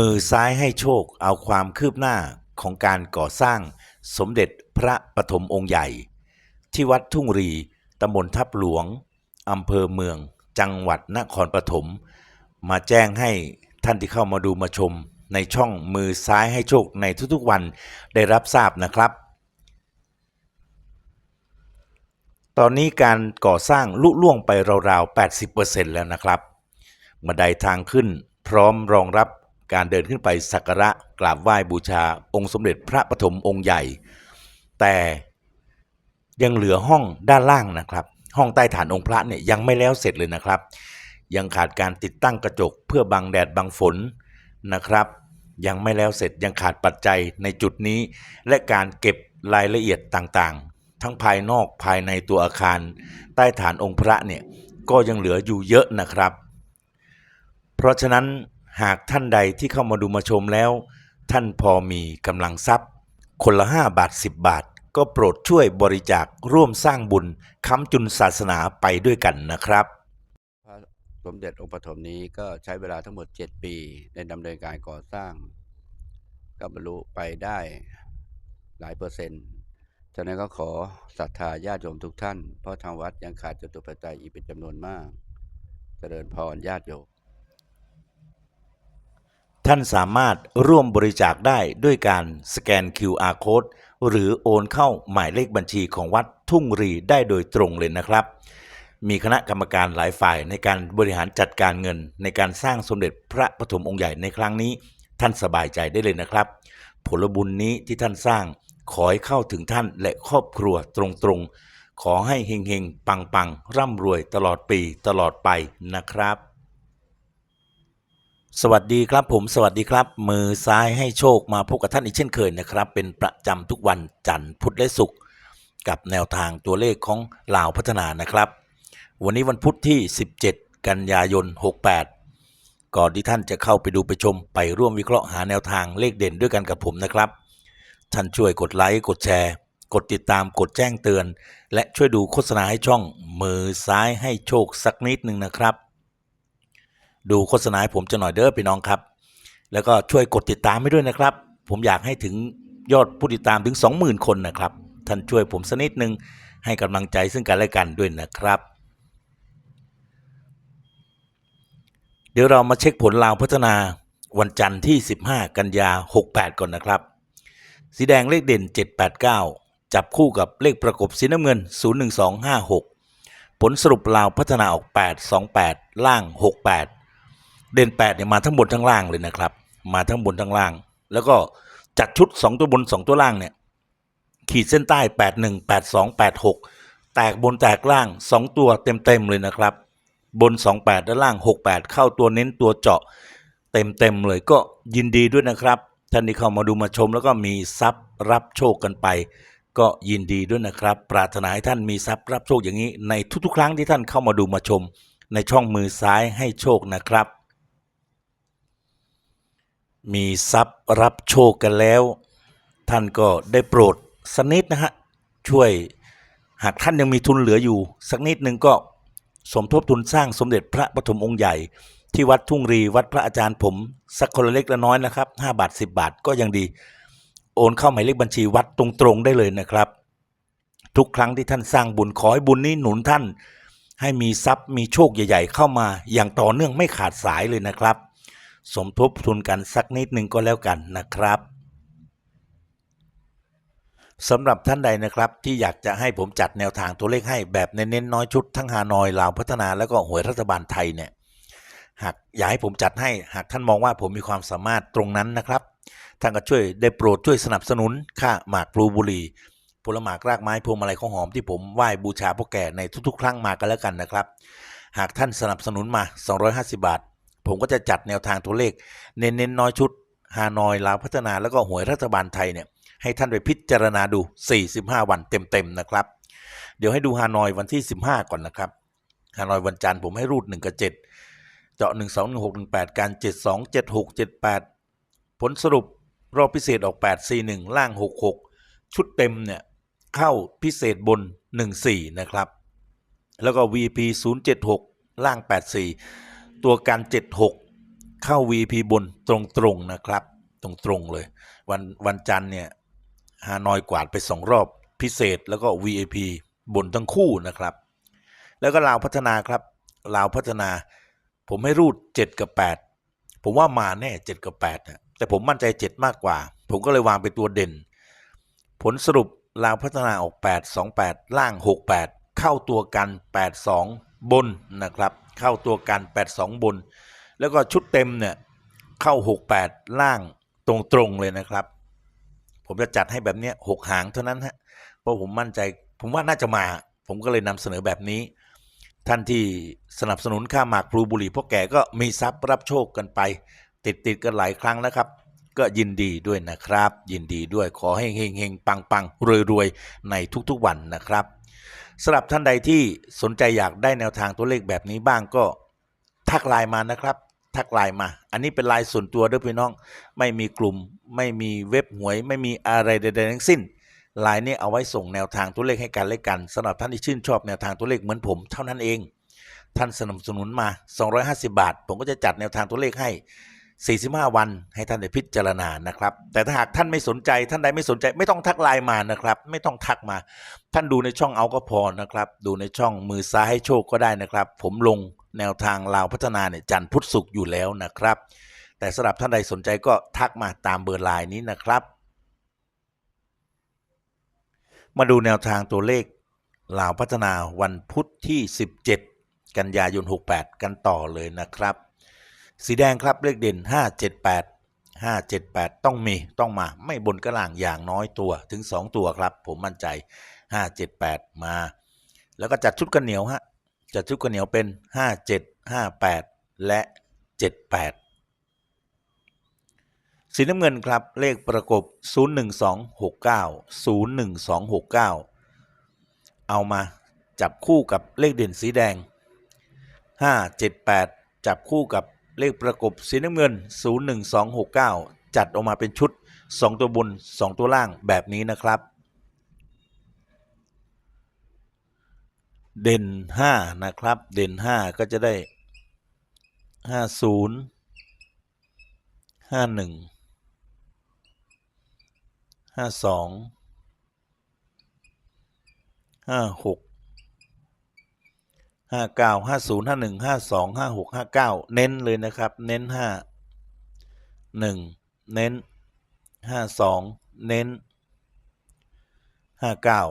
มือซ้ายให้โชคเอาความคืบหน้าของการก่อสร้างสมเด็จพระปฐมองค์ใหญ่ ที่วัดทุ่งรีตำบลทับหลวงอำเภอเมือง จังหวัดนครปฐมมาแจ้งให้ท่านที่เข้ามาดูมาชมในช่องมือซ้ายให้โชคในทุกๆวันได้รับทราบนะครับ ตอนนี้การก่อสร้างลุล่วงไปราวๆ 80%แล้วนะครับบันไดทางขึ้นพร้อมรองรับ การเดินขึ้นไปสักการะกราบไหว้บูชาองค์สมเด็จพระปฐมองค์ใหญ่ แต่ยังเหลือห้องด้านล่างนะครับ ห้องใต้ฐานองค์พระเนี่ยยังไม่แล้วเสร็จเลยนะครับ ยังขาดการติดตั้งกระจกเพื่อบังแดดบังฝนนะครับ ยังไม่แล้วเสร็จยังขาดปัจจัยในจุดนี้ และการเก็บรายละเอียดต่างๆ ทั้งภายนอกภายในตัวอาคาร ใต้ฐานองค์พระเนี่ยก็ยังเหลืออยู่เยอะนะครับ เพราะฉะนั้น หากท่านใดที่เข้ามาดูมาชมแล้ว ท่านพอมีกำลังทรัพย์ คนละ 5 บาท 10 บาท ก็โปรดช่วยบริจาคร่วมสร้างบุญค้ำจุนศาสนาไปด้วยกันนะครับ พระสมเด็จองค์ปฐมนี้ก็ใช้เวลาทั้งหมด 7 ปีในดำเนินการก่อสร้าง ก็บรรลุไปได้หลายเปอร์เซ็นต์ฉะนั้นก็ขอศรัทธาญาติโยมทุกท่าน เพราะทางวัดยังขาดจตุปัจจัยอีกเป็นจำนวนมาก เจริญพรญาติโยม ท่านสามารถร่วมบริจาคได้ด้วยการสแกน QR Code หรือโอนเข้าหมายเลขบัญชีของวัดทุ่งรีได้โดยตรงเลยนะครับ มีคณะกรรมการหลายฝ่ายในการบริหารจัดการเงิน ในการสร้างสมเด็จพระปฐมองค์ใหญ่ในครั้งนี้ ท่านสบายใจได้เลยนะครับ ผลบุญนี้ที่ท่านสร้างขอให้เข้าถึงท่านและครอบครัวตรงๆ ขอให้เฮงๆ ปังๆ ร่ำรวยตลอดปีตลอดไปนะครับ สวัสดีครับผมสวัสดีครับ มือซ้ายให้โชคมาพบกับท่านอีกเช่นเคยนะครับ เป็นประจำทุกวันจันทร์พุธและศุกร์กับแนวทางตัวเลขของลาวพัฒนานะครับ วันนี้วันพุธที่ 17 กันยายน 68 ก่อนที่ท่านจะเข้าไปดูไปชม ไปร่วมวิเคราะห์หาแนวทางเลขเด่นด้วยกันกับผมนะครับ ท่านช่วยกดไลค์กดแชร์ กดติดตามกดแจ้งเตือน และช่วยดูโฆษณาให้ช่อง มือซ้ายให้โชคสักนิดหนึ่งนะครับ ดูโฆษณาให้ผมจะหน่อยเด้อพี่น้องครับ แล้วก็ช่วยกดติดตามให้ด้วยนะครับ ผมอยากให้ถึงยอดผู้ติดตามถึง 20,000 คนนะครับ ท่านช่วยผมสักนิดนึงให้กำลังใจซึ่งกันและกันด้วยนะครับ เดี๋ยวเรามาเช็คผลลาวพัฒนาวันจันทร์ที่ 15 กันยา 68 ก่อนนะครับ สีแดงเลขเด่น 789 จับคู่กับเลขประกบสีน้ำเงิน 01256 ผลสรุปลาวพัฒนาออก 828 ล่าง 68 เด่น8เนี่ยมาทั้งบนทั้งล่างเลยนะครับ มาทั้งบนทั้งล่าง แล้วก็จัดชุด 2 ตัวบน 2 ตัวล่างเนี่ยขีดเส้นใต้ 81 82 86 แตกบนแตกล่าง 2 ตัวเต็มๆเลยนะครับ บน 28ด้านล่าง 68 เข้าตัวเน้นตัวเจาะเต็มๆเลยก็ยินดีด้วยนะครับท่านที่เข้ามาดูมาชมแล้วก็มีทรัพย์รับโชคกันไป ก็ยินดีด้วยนะครับ ปรารถนาให้ท่านมีทรัพย์รับโชคอย่างนี้ ในทุกๆ ครั้งที่ท่านเข้ามาดูมาชม ในช่องมือซ้ายให้โชคนะครับ มีทรัพย์รับโชคกันแล้ว ท่านก็ได้โปรดสักนิดนะฮะ ช่วยหากท่านยังมีทุนเหลืออยู่ สักนิดหนึ่งก็สมทบทุนสร้างสมเด็จพระปฐมองค์ใหญ่ ที่วัดทุ่งรีวัดพระอาจารย์ผม สักคนละเล็กละน้อยนะครับ 5 บาท 10 บาทก็ยังดี โอนเข้าหมายเลขบัญชีวัดตรงๆได้เลยนะครับ ทุกครั้งที่ท่านสร้างบุญขอให้บุญนี้หนุนท่าน ให้มีทรัพย์มีโชคใหญ่ ๆ เข้ามาอย่างต่อเนื่องไม่ขาดสายเลยนะครับ สมทบทุนกันสักนิดหนึ่งก็แล้วกันนะครับสำหรับท่านใดนะครับที่อยากจะให้ผมจัดแนวทางตัวเลขให้แบบเน้นๆน้อยชุดทั้งฮานอยลาวพัฒนาแล้วก็หวยรัฐบาลไทยเนี่ยหากอยากให้ผมจัดให้หากท่านมองว่าผมมีความสามารถตรงนั้นนะครับท่านก็ช่วยได้โปรดช่วยสนับสนุนค่าหมากพลูบุรีผลหมากรากไม้พวงมาลัยของหอมที่ผมไหว้บูชาพ่อแก่ในทุกๆ ครั้งมากันแล้วกันนะครับ หากท่านสนับสนุนมา 250 บาท ผมก็จะจัดแนวทางตัวเลข เน้นๆน้อยชุดฮานอยลาวพัฒนาแล้วก็หวยรัฐบาลไทยเนี่ยให้ท่านไปพิจารณาดู 45 วันเต็มๆนะครับ เดี๋ยวให้ดูฮานอยวันที่ 15 ก่อนนะครับฮานอยวันจันทร์ผมให้รูด 1 กับ 7 เจาะ 1 2 1 6 1 8 การ 7 2 7 6 7 8 ผลสรุปรอบพิเศษออก 8 4 1 ล่าง 6 6 ชุดเต็มเนี่ยเข้าพิเศษบน 1 4 นะครับ แล้วก็ VP 0 7 6 ล่าง 8 4 ตัวกัน7 6 เข้า VP บนตรงๆนะครับ ตรงๆเลย วันวันจันทร์เนี่ยฮานอยกวาดไปสองรอบพิเศษแล้วก็ VIP บนทั้งคู่นะครับ แล้วก็ลาวพัฒนาครับลาวพัฒนา ผมให้รูด 7 กับ 8 ผมว่ามาแน่ 7 กับ8นะแต่ผมมั่นใจ 7 มากกว่า ผมก็เลยวางเป็นตัวเด่น ผลสรุปลาวพัฒนาออก 8 2 8 ล่าง 68 เข้าตัวกัน 8 2 บนนะครับ เข้าตัวกัน 8 2 บน แล้วก็ชุดเต็มเนี่ยเข้า 68 ล่างตรงๆเลยนะครับ ผมจะจัดให้แบบเนี้ยหกหางเท่านั้นฮะเพราะผมมั่นใจผมว่าน่าจะมา ผมก็เลยนำเสนอแบบนี้ ท่านที่สนับสนุนค่าหมากพลูบุหรี่พ่อแก่ก็มีทรัพย์รับโชคกันไป ติดติดๆกันหลายครั้งแล้วครับ ก็ยินดีด้วยนะครับ ยินดีด้วยขอให้เฮงเฮงปังปังรวยรวยๆในทุกๆวันนะครับ สำหรับท่านใดที่สนใจอยากได้แนวทางตัวเลขแบบนี้บ้างก็ทักไลน์มานะครับ ทักไลน์มา อันนี้เป็นไลน์ส่วนตัวเด้วยพี่น้อง ไม่มีกลุ่ม ไม่มีเว็บหวย ไม่มีอะไรใดๆทั้งสิ้นไลน์นี้เอาไว้ส่งแนวทางตัวเลขให้กันและกันสำหรับท่านที่ชื่นชอบแนวทางตัวเลขเหมือนผมเท่านั้นเอง ท่านสนับสนุนมา 250 บาท ผมก็จะจัดแนวทางตัวเลขให้ 45 วันให้ท่านได้พิจารณานะครับ แต่ถ้าหากท่านไม่สนใจท่านใดไม่สนใจ ไม่ต้องทักไลน์มานะครับ ไม่ต้องทักมา ท่านดูในช่องเอาก็พอนะครับ ดูในช่องมือซ้ายให้โชคก็ได้นะครับ ผมลงแนวทางลาวพัฒนาเนี่ยจันพุทธศุกร์อยู่แล้วนะครับ แต่สำหรับท่านใดสนใจก็ทักมาตามเบอร์ไลน์นี้นะครับ มาดูแนวทางตัวเลขลาวพัฒนาวันพุธที่ 17 กันยายน 68 กันต่อเลยนะครับ สีแดงครับเลขเด่น 578 578 ต้องมีต้องมาไม่บนกระล่างอย่างน้อยตัวถึง 2 ตัวครับ ผมมั่นใจ 578 มา แล้วก็จัดชุดกันเหนียวฮะจัดชุดกันเหนียวเป็น 57 58 และ 78 สีน้ำเงินครับเลขประกบ 01269 01269 เอามาจับคู่กับเลขเด่นสีแดง 578 จับคู่กับ เลขประกบสีน้ำเงิน 01269 จัดออกมาเป็นชุด 2 ตัวบน 2 ตัวล่างแบบนี้นะครับ เด่น 5 นะครับ เด่น 5 ก็จะได้ 50 51ห้าสอง ห้าเก้าห้าศูนย์ห้าหนึ่งห้าสองห้าหกห้าเก้าเน้นเลยนะครับ เน้นห้าหนึ่งเน้นห้าสองเน้นห้าเก้า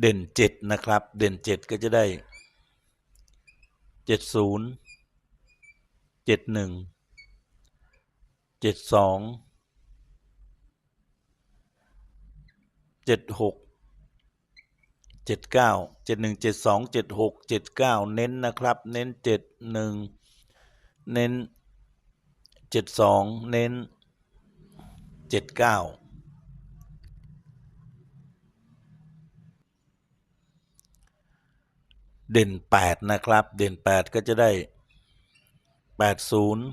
เด่นเจ็ดนะครับ เด่นเจ็ดก็จะได้เจ็ดศูนย์เจ็ดหนึ่งเจ็ดสอง เจ็ดหกเจ็ดเก้าเจ็ดหนึ่งเจ็ดสองเจ็ดหกเจ็ดเก้าเน้นนะครับ เน้นเจ็ดหนึ่งเน้นเจ็ดสองเน้นเจ็ดเก้าเด่นแปดนะครับ เด่นแปดก็จะได้แปดศูนย์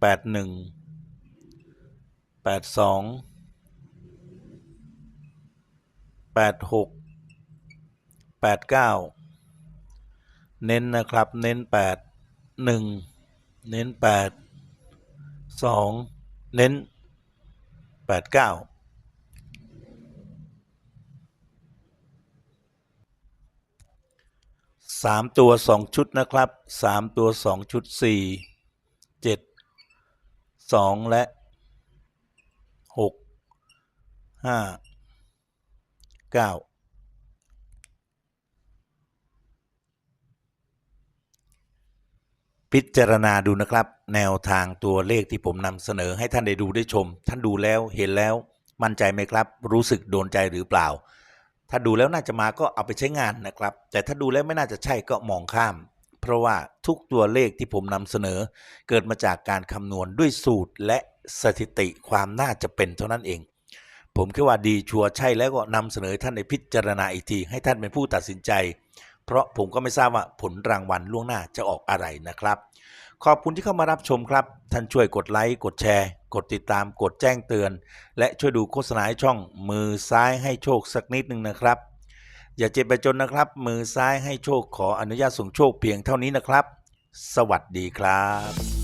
แปดหนึ่งแปดสอง แปดหกแปดเก้าเน้นนะครับ เน้นแปดหนึ่งเน้นแปดสองเน้นแปดเก้าสามตัวสองชุดนะครับสามตัวสองชุดสี่เจ็ดสองและหกห้า พิจารณาดูนะครับ แนวทางตัวเลขที่ผมนำเสนอให้ท่านได้ดูได้ชม ท่านดูแล้วเห็นแล้วมั่นใจไหมครับ รู้สึกโดนใจหรือเปล่า ถ้าดูแล้วน่าจะมาก็เอาไปใช้งานนะครับ แต่ถ้าดูแล้วไม่น่าจะใช่ก็มองข้าม เพราะว่าทุกตัวเลขที่ผมนำเสนอ เกิดมาจากการคำนวณด้วยสูตรและสถิติความน่าจะเป็นเท่านั้นเอง ผมคิดว่าดีชัวร์ใช่แล้วก็นำเสนอท่านในพิจารณาอีกที ให้ท่านเป็นผู้ตัดสินใจ เพราะผมก็ไม่ทราบว่าผลรางวัลล่วงหน้าจะออกอะไรนะครับ ขอบคุณที่เข้ามารับชมครับ ท่านช่วยกดไลค์กดแชร์ กดติดตามกดแจ้งเตือน และช่วยดูโฆษณาช่องมือซ้ายให้โชคสักนิดหนึ่งนะครับ อย่าเจ็บไปจนนะครับ มือซ้ายให้โชคขออนุญาตส่งโชคเพียงเท่านี้นะครับ สวัสดีครับ